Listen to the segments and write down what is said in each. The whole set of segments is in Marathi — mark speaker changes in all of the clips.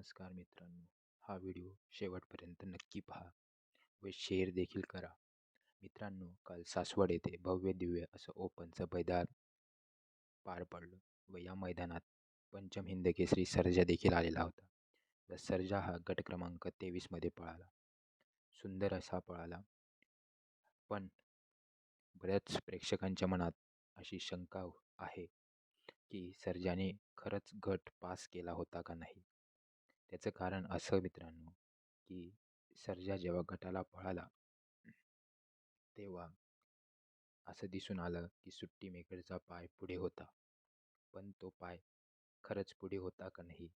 Speaker 1: नमस्कार मित्रांनो. हा व्हिडिओ शेवटपर्यंत नक्की पहा व शेअर देखील करा. मित्रांनो काल सासवड येथे भव्य दिव्य असं ओपनचं मैदान पार पडलं व या मैदानात पंचम हिंद केसरी सर्जा देखील आलेला होता. व सर्जा हा गट क्रमांक तेवीसमध्ये पळाला. सुंदर असा पळाला. पण बऱ्याच प्रेक्षकांच्या मनात अशी शंका आहे की सर्जाने खरंच गट पास केला होता का नाही? त्याचं कारण असं मित्रांनो की सर्जा जेव्हा गटाला पळाला तेव्हा असं दिसून आलं की सुट्टी मेकरचा पाय पुढे होता. पण तो पाय खरंच पुढे होता का नाही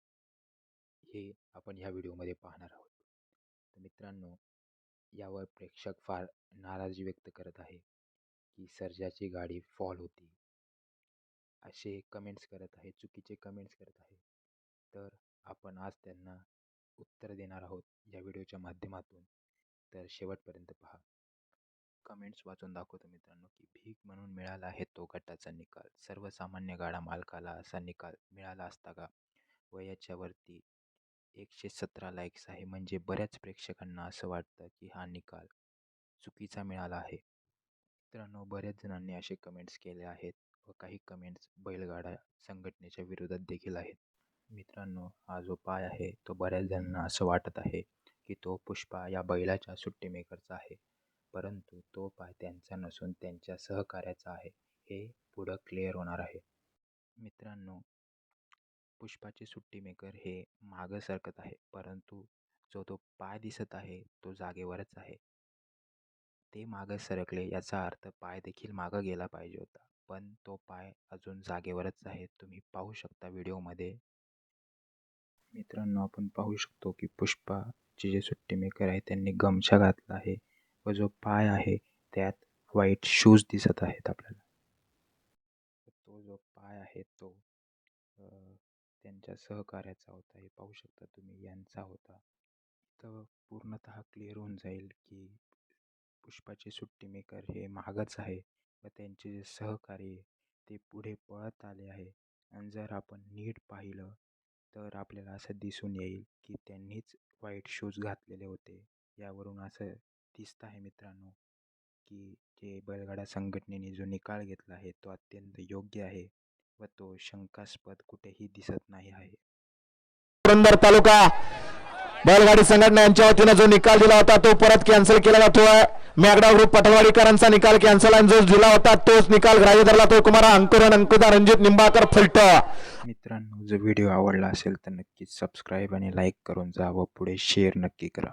Speaker 1: हे आपण ह्या व्हिडिओमध्ये पाहणार आहोत. तर मित्रांनो यावर प्रेक्षक फार नाराजी व्यक्त करत आहे की सर्जाची गाडी फॉल होती. असे कमेंट्स करत आहे चुकीचे कमेंट्स करत आहे. तर आपण आज त्यांना उत्तर देणार आहोत या व्हिडिओच्या माध्यमातून. तर शेवटपर्यंत पहा. कमेंट्स वाचून दाखवतो मित्रांनो की भीक म्हणून मिळाला आहे तो गटाचा निकाल. सर्वसामान्य गाडा मालकाला असा निकाल मिळाला असता का? वयाच्यावरती एकशे सतरा लाईक्स आहे. म्हणजे बऱ्याच प्रेक्षकांना असं वाटतं की हा निकाल चुकीचा मिळाला आहे. मित्रांनो बऱ्याच जणांनी असे कमेंट्स केले आहेत व काही कमेंट्स बैलगाडा संघटनेच्या विरोधात देखील आहेत. मित्रांनो हा जो पाय आहे तो बऱ्याच जणांना असं वाटत आहे की तो पुष्पा या बैलाच्या सुट्टी मेकरचा आहे. परंतु तो पाय त्यांचा नसून त्यांच्या सहकार्याचा आहे. हे पुढं क्लिअर होणार आहे. मित्रांनो पुष्पाचे सुट्टी मेकर हे मागं सरकत आहे. परंतु जो तो पाय दिसत आहे तो जागेवरच आहे. ते मागं सरकले याचा अर्थ पाय देखील मागं गेला पाहिजे होता. पण तो पाय अजून जागेवरच आहे. तुम्ही पाहू शकता व्हिडिओमध्ये. मित्रांनो आपण पाहू शकतो की पुष्पाचे जे सुट्टी मेकर आहे त्यांनी गमछा घातला आहे व जो पाय आहे त्यात व्हाईट शूज दिसत आहेत आपल्याला. तो जो पाय आहे तो त्यांच्या सहकार्याचा होता. हे पाहू शकता तुम्ही यांचा होता. तर पूर्णत क्लिअर होऊन जाईल की पुष्पाचे सुट्टी मेकर हे महागच आहे व त्यांचे जे सहकारी ते पुढे पळत आले आहे. आणि जर आपण नीट पाहिलं तर आपल्याला असं दिसून येईल की त्यांनीच व्हाईट शूज घातलेले होते. यावरून असं दिसतं आहे मित्रांनो की जे बैलगाडा संघटनेने जो निकाल घेतला आहे तो अत्यंत योग्य आहे व तो शंकास्पद कुठेही दिसत नाही आहे.
Speaker 2: पुरंदर तालुका बैलगाडी संघटना यांच्या वतीनं जो निकाल दिला होता तो परत कॅन्सल केला जातोय मॅगडा ग्रुप पटवाडीकरांचा निकाल कॅन्सल आणि जो दिला होता तोच निकाल ग्राह्य धरला तो कुमार अंकुर अंकुदा रणजित निंबाकर फलट
Speaker 1: मित्रांनो जो व्हिडिओ आवडला असेल तर नक्कीच सबस्क्राईब आणि लाईक करून जा व पुढे शेअर नक्की करा.